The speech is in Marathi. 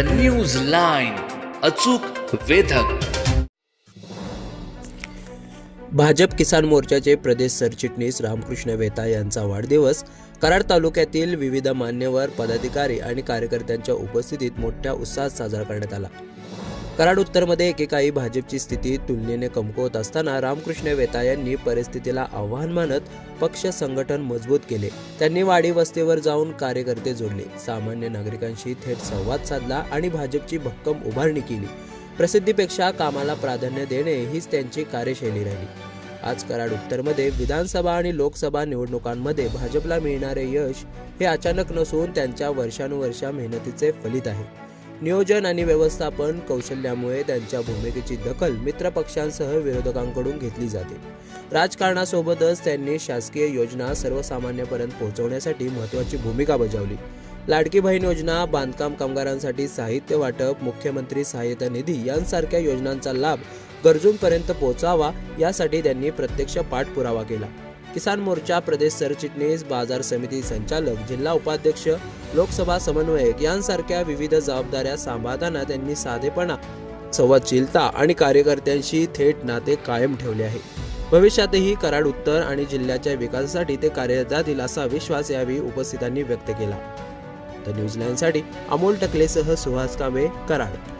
द न्यूज लाईन अचूक वेधक. भाजप किसान मोर्चाचे प्रदेश सरचिटणीस रामकृष्ण वेता यांचा वाढदिवस कराड तालुक्यातील विविध मान्यवर पदाधिकारी आणि कार्यकर्त्यांच्या उपस्थितीत मोठ्या उत्साहात साजरा करण्यात आला. कराड उत्तरमध्ये एकेकाळी भाजपची स्थिती तुलनेने कमकुवत असताना रामकृष्ण वेता यांनी परिस्थितीला आव्हान मानत पक्ष संघटन मजबूत केले. त्यांनी वाडी वस्तीवर जाऊन कार्यकर्ते जोडले. सामान्य नागरिकांशी थेट संवाद साधला आणि भाजपची भक्कम उभारणी केली. प्रसिद्धीपेक्षा कामाला प्राधान्य देणे हीच त्यांची कार्यशैली राहिली. आज कराड उत्तरमध्ये विधानसभा आणि लोकसभा निवडणुकांमध्ये भाजपला मिळणारे यश हे अचानक नसून त्यांच्या वर्षानुवर्षा मेहनतीचे फलित आहे. नियोजन आणि व्यवस्थापन कौशल्यामुळे त्यांच्या भूमिकेची दखल मित्रपक्षांसह विरोधकांकडून घेतली जाते. राजकारणासोबतच त्यांनी शासकीय योजना सर्वसामान्यांपर्यंत पोहोचवण्यासाठी महत्त्वाची भूमिका बजावली. लाडकी बहीण योजना बांधकाम कामगारांसाठी साहित्य वाटप मुख्यमंत्री सहाय्यता निधी यांसारख्या योजनांचा लाभ गरजूंपर्यंत पोहोचावा यासाठी त्यांनी प्रत्यक्ष पाठपुरावा केला. किसान मोर्चा प्रदेश सरचिटणीस बाजार समिती संचालक जिल्हा उपाध्यक्ष लोकसभा समन्वयक यांसारख्या विविध जबाबदाऱ्या सांभाळताना त्यांनी साधेपणा संवादशीलता आणि कार्यकर्त्यांशी थेट नाते कायम ठेवले आहे. भविष्यातही कराड उत्तर आणि जिल्ह्याच्या विकासासाठी ते कार्यरत राहतील असा विश्वास यावेळी उपस्थितांनी व्यक्त केला. तर न्यूझीलँडसाठी अमोल टकलेसह Suhas Kamble Karad.